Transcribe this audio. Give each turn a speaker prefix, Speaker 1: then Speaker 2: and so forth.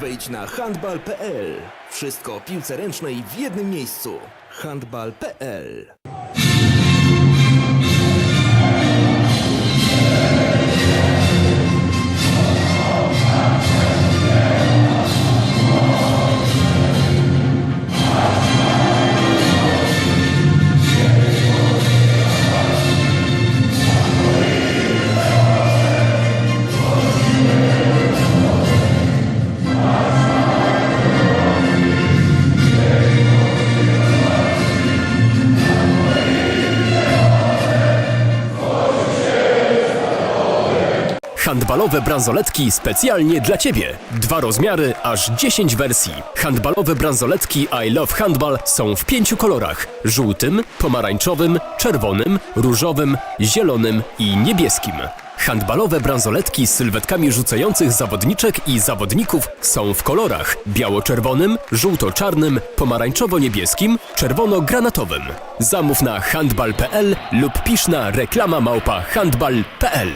Speaker 1: Wejdź na handbal.pl. Wszystko o piłce ręcznej w jednym miejscu. handbal.pl
Speaker 2: Handbalowe bransoletki specjalnie dla Ciebie. Dwa rozmiary, aż 10 wersji. Handbalowe bransoletki I Love Handball są w pięciu kolorach. Żółtym, pomarańczowym, czerwonym, różowym, zielonym i niebieskim. Handbalowe bransoletki z sylwetkami rzucających zawodniczek i zawodników są w kolorach biało-czerwonym, żółto-czarnym, pomarańczowo-niebieskim, czerwono-granatowym. Zamów na handbal.pl lub pisz na reklama małpa handbal.pl.